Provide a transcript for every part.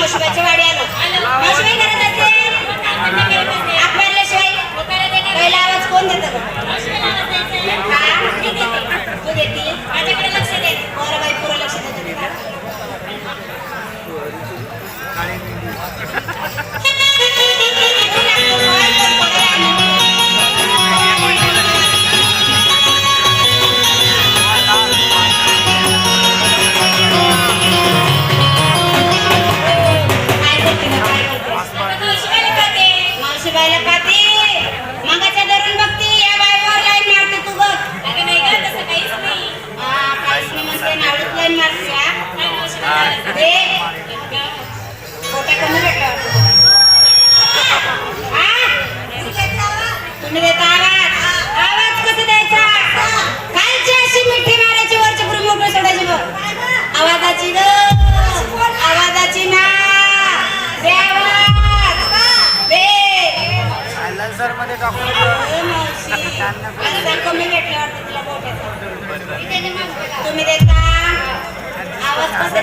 म्हशीबाईच्या वाडी आलो मावशीबाई घरात असते हाक मारल्याशिवाय पहिला आवाज कोण देतं तू देते. माझ्याकडे लक्ष दे. बरं बाई पुरं लक्ष देते. कमी वाटतं तुला बोटाचं. तुम्ही देता आवाज कसा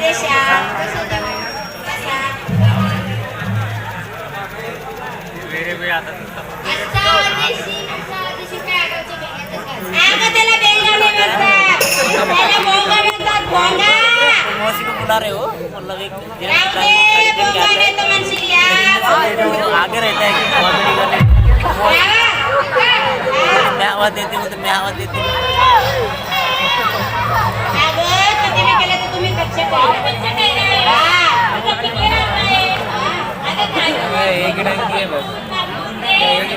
अगं त्याला बेंगा नाही आवाज देती तो मैं आवाज देती. एक है.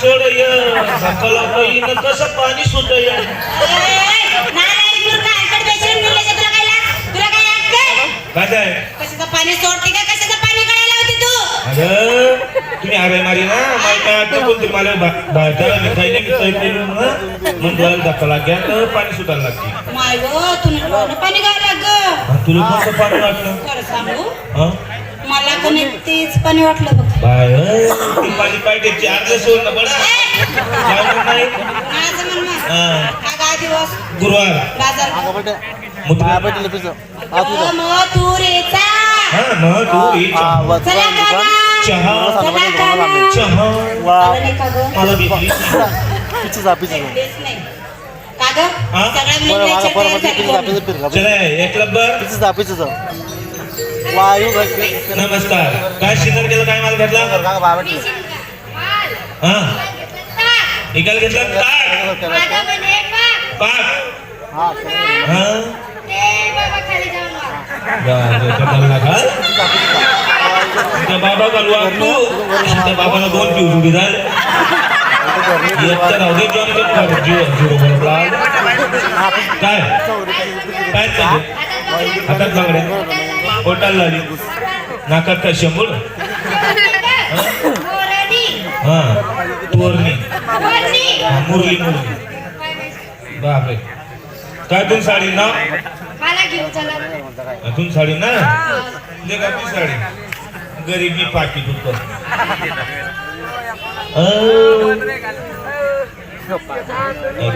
सोडय. सकाळ पहिलं कसं पाणी सुटय. काय कशाचं पाणी सोडते का कशाचं पाणी काढायला होती तू? अगं तुम्ही आरे मारी ना मला वाटतं कोणतरी मला बाहेर मिठाई नाही मिठाई पेरून मग डोळ्याला धक्का लागल्या तर पाणी सुटायला लागते माय गो तुला पाणी घालायला ग तुला कोणतं पाणी वाटलं सांगू? हं? मला का नाही तेच पाणी वाटलं बघ. बाय पाणी नाही माझं म्हणणं हं. हा दिवस गुरुवार. बाजार मथुरेचा हा मग तू ही चहा. चला काका चहा. चला चहा. नाही का गं? मला भेटली तेच नाही. का गं? हा? सगळ्या मुली नंबर. वायू नमस्कार. काय शिंदर केलं काय माल घेतला हा. इकाल घेतला? पाक. हा. बाबा घालू जाऊन त्या तू बाबाला दोन पिऊ जुडी राहू दे काय? काय चालू हातात लागली नाकात काय शंभर. हा? तोरणी. हा, मुरली मुरली. बापरे. काय तू साडी ना मला घेऊन चला तू साडी ना? दे का ती साडी. गरीबी पाठी तू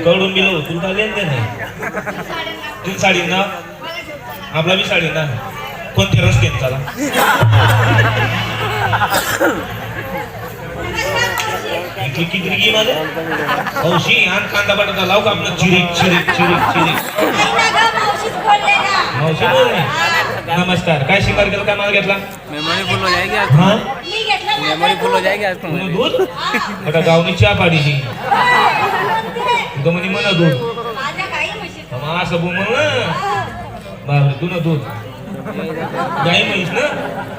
कडून गेलो तुला काय लेन देन नाही तू साडी ना? आपला बी साडी ना? कोणत्या रस्त्याने चाला. किती गी माझं हौशी आण कांदा बटाटा लाव का आपलं? चिरीक चिरीक चिरीक चिरीक मावशी बोल ना. नमस्कार. काय शिकार केलं? काय माल घेतला? मेमोरी फुल हो जाएगी आज. हा? मेमोरी फुल हो जाएगी आज. तुम्हारी दूध? आता गावनी चहा पाडीची तुझं म्हणे दूध. माझ्या असं बोल म्हण ना. बापरे तू ना दूध. गाई म्हैस ना?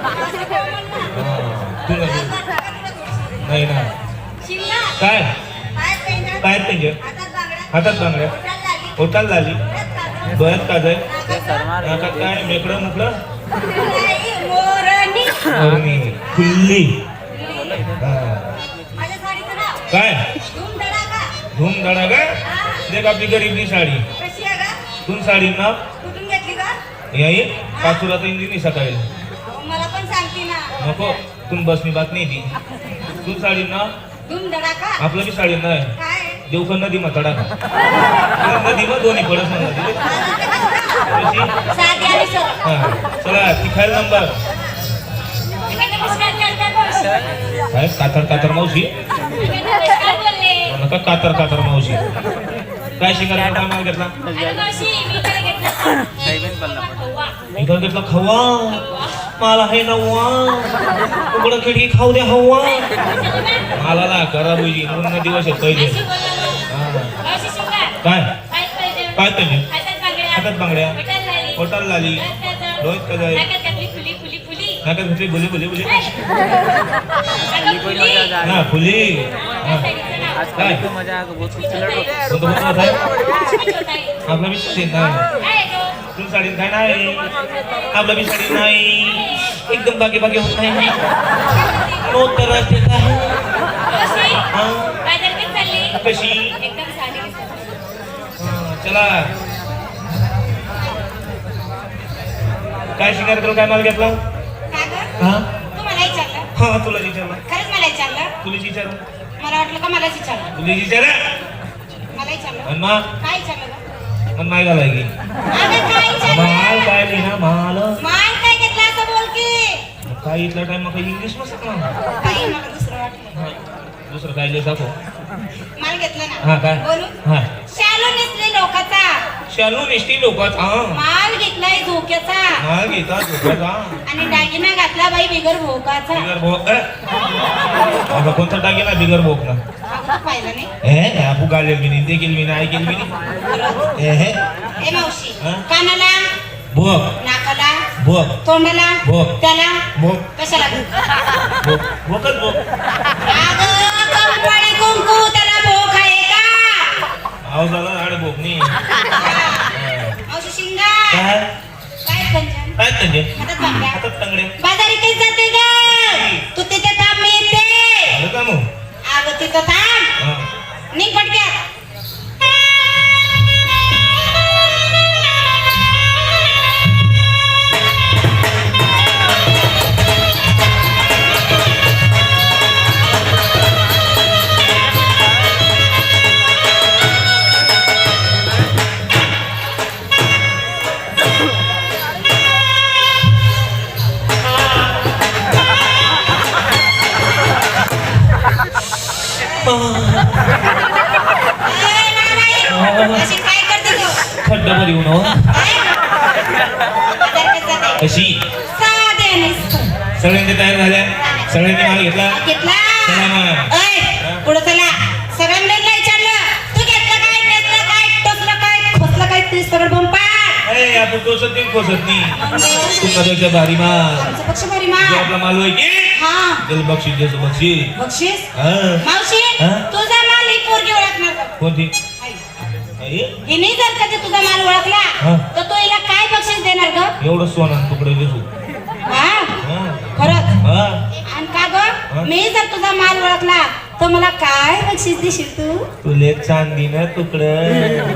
हा, तू नाही ना. काय? काय त्यांचे हातात बांगड्या. होताल झाली डोळ्यात काज आहे नाकात काय मेकडं अरुणी खुल्ली. काय धूम धडा का देख आपली गरीबली साडी. तून साडी ना याई? पाचूला तर इंजिनी सकाळी. मला पण सांगते ना. नको तून बसनी बात नाही ती तून साडी ना धडाका आपलं बी साडी नाही काय? देवखं नदी मा तडा नदी मा दोन्ही पडत ना नदी कशी? साधी आणि सरळ हा. चला तिखायल नंबर. तुम्ही नमस्कार करता बस. काय कातर कातर मावशी? तुम्ही नमस्कार बोलले. नका कातर कातर मावशी. काय शिकार काय माल घेतला. इथं घेतला खवा मला हे नव्वा उघडं खिडकी खाऊ दे हवा मला ना करा बुजी पूर्ण दिवस आहेत. हा. शिवगा, काय काय पाहिजे? काय पाहिजे? हातात बांगड्या. बोटाला लाली. डोळ्यात काजळ. नाकात घातली फुली, फुली, फुली. नाकात घुसली बुली बुली. हा फुली आपला बी साडी नाही साडी काय नाही आपला बी साडी नाही एकदम बाकी बाकी होत नाही नो तर हा. कशी हा, चला काय शिकार तुला काय माल घेतला? हा विचारलं? हा तुला विचारला. विचारलं? तुला विचार मला वाटलं का मलाच विचारलं. विचार. मला विचारलं. आणि मा काय विचारलं गं? मन नाही घालाय की? अगं काय विचारलं? माल काय नाही ना माल. माल काय घेतला असं बोल की. काय इथला टाइम मग इंग्लिश नसत ना काही मला दुसरं वाटलं. दुसरं काय लिहिलं दाखव. माल घेतला हा ना काय? बोलू हा. शालू नेसले लोकाचा. शालू निष्ठी लोकात हा. माल घेतलाय झोक्याचा घेता आणि दागिना घातला बाई बिगर भोकाचा. बिगर भोक कोणता टाकेला बिगर भोक ना? पाहिलं नाही. हे आपू गाडलेल मी नाही ते केली मी नाही ऐकेल मी नाही. हे हे. ए मावशी हा? कानाला भोक. नाकाला भोक. तोंडाला भोक. त्याला भोक. कशाला? भोक? भोक. भोकच भोक कुंकू त्याला भोक आहे का? आव झाला भोक नाही काय? काय पंजन काय त्यांचे हातात बांगड्या हातात तंगडे बाजारी काही जाते ग? खड्ड्यामध्ये येऊन हो. बाजारपेठ जाते कशी. सगळ्यांनी तयार झाल्या सगळ्यांनी माल घेतला चला मग. पुढं चला सगळ्यांना विचारलं तू घेतलं काय नेसलं काय टोचलं काय खोचलं काय ते सगळं बंपाट अरे आपण टोचत नाही खोसत नाही तू नद्याच्या भारी माल आमचं पक्ष जो मा आपला माल होय की हा त्याला बक्षीस द्यायचं बक्षीस बक्षीस हा. मावशी हा? तुझा माल ही पोरगी ओळखणार का? कोणती? हिने जर कधी तुझा माल. ओळखला तर तो हिला काय बक्षीस देणार ग? एवढं सोनं तुकडे दिसू खरंच? हा. आणि का ग? मी जर तुझा माल ओळखला तर मला काय बक्षीस देशील तू? तुले चांदीनं तुकडं?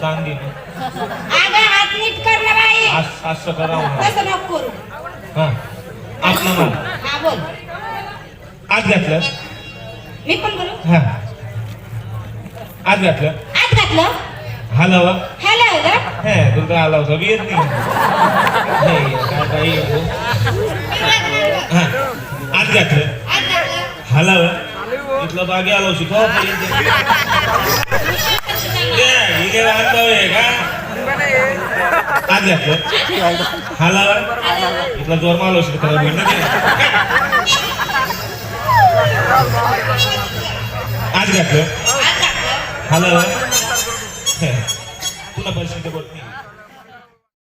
चांदीनं. अगं हात नीट कर ना बाई. असं करा तसं नको करू. हा. आपला हा बोल. आत घातलं? मी पण बोलू हा. आत घातलं. आत घातलं? हलवा हॅलो ग हे तर आला होता येत नाही. हे, काय बाई हो. हा आत घातलं. हलावं इथलं बागे आलो शिकवा इथे बांधव आहे का? आत घातलं. हलावं इथला जोर मालो शिकवा आत घातलं आत घातलं. हलावं पुन्हा पैसे बोलत नाही